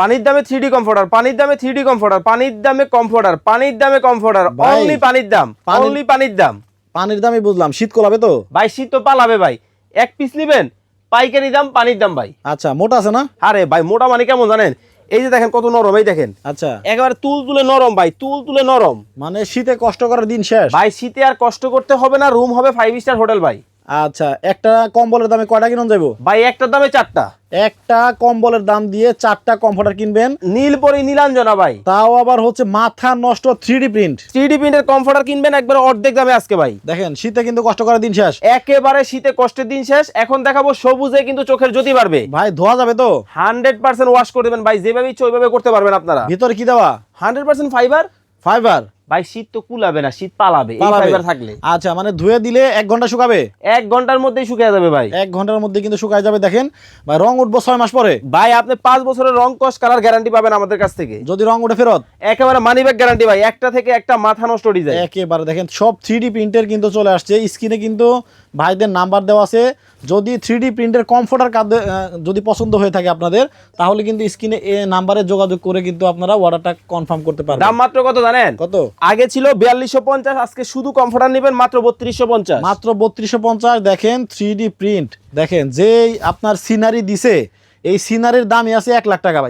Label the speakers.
Speaker 1: পানির দামে three D comforter পানির দামে থ্রি ডি কমফোর্টার পানির দামে কমফোর্টার পানির দামে কমফোর্টার অনলি পানির দাম অনলি পানির দাম।
Speaker 2: পানির দামই বুঝলাম। শীত কলাবে তো?
Speaker 1: ভাই শীত তো পালাবে ভাই। এক পিস নিবেন পাইকারি দাম পানির দাম ভাই।
Speaker 2: আচ্ছা মোটা আছে না?
Speaker 1: আরে ভাই মোটা মানে কেমন জানেন? এই যে দেখেন কত নরম এই দেখেন।
Speaker 2: আচ্ছা।
Speaker 1: একেবারে তুল তুলে নরম ভাই তুল তুলে নরম।
Speaker 2: মানে শীতে কষ্ট করার দিন শেষ।
Speaker 1: ভাই শীতে আর কষ্ট করতে হবে না রুম হবে ফাইভ স্টার হোটেল ভাই।
Speaker 2: আচ্ছা একটা কম্বলের দামে কয়টা কিনুন যাব
Speaker 1: ভাই একটার দামে চারটা।
Speaker 2: একটা কম্বলের দাম দিয়ে চারটা কমফোর্টার কিনবেন।
Speaker 1: নীলপরি নীলাঞ্জনা ভাই।
Speaker 2: তাও আবার হচ্ছে মাথা নষ্ট থ্রি প্রিন্ট
Speaker 1: থ্রি ডি প্রিন্টের কমফোর্টার কিনবেন একবার অর্ধেক দামে আজকে ভাই।
Speaker 2: দেখেন শীতে কিন্তু কষ্ট করার দিন শেষ।
Speaker 1: একেবারে শীতে কষ্টের দিন শেষ। এখন দেখাবো সবুজে কিন্তু চোখের জ্যোতি বাড়বে।
Speaker 2: ভাই ধোয়া যাবে তো?
Speaker 1: হান্ড্রেড পার্সেন্ট ওয়াশ করে দেবেন ভাই। যেভাবে ইচ্ছে ওইভাবে করতে পারবেন আপনারা।
Speaker 2: ভিতরে কি দেওয়া?
Speaker 1: হান্ড্রেড পার্সেন্ট ফাইবার
Speaker 2: ফাইবার
Speaker 1: ভাই শীত তো কুলাবে না শীত পালাবে এই ফাইবার থাকলে।
Speaker 2: আচ্ছা মানে ধুয়ে দিলে এক ঘণ্টা শুকাবে?
Speaker 1: এক ঘণ্টার মধ্যেই শুকিয়ে যাবে ভাই।
Speaker 2: এক ঘণ্টার মধ্যে কিন্তু শুকায় যাবে দেখেন। ভাই রং উঠবো ছয় মাস পরে।
Speaker 1: ভাই আপনি পাঁচ বছরের রং কস কালার গ্যারান্টি পাবেন আমাদের কাছ থেকে।
Speaker 2: যদি রং উঠে ফেরত?
Speaker 1: একেবারে মানি ব্যাগ গ্যারান্টি ভাই একটা থেকে একটা মাথা নষ্ট যায়।
Speaker 2: একেবারে দেখেন সব থ্রি প্রিন্টের কিন্তু চলে আসছে। স্ক্রিনে কিন্তু ভাইদের নাম্বার দেওয়া আছে। যদি থ্রি প্রিন্টের কমফোর্টার কাঁদে যদি পছন্দ হয়ে থাকে আপনাদের তাহলে কিন্তু স্ক্রিনে এ নাম্বারে যোগাযোগ করে কিন্তু আপনারা অর্ডারটা কনফার্ম করতে পারবেন।
Speaker 1: দাম মাত্র কত জানেন?
Speaker 2: কত?
Speaker 1: আগে ছিল বিয়াল্লিশশো পঞ্চাশ আজকে শুধু কমফোর্টার নেবেন মাত্র বত্রিশশো পঞ্চাশ।
Speaker 2: মাত্র বত্রিশশো পঞ্চাশ দেখেন থ্রি প্রিন্ট দেখেন যেই আপনার সিনারি দিছে এই সিনারির দামই আছে এক লাখ টাকা ভাই।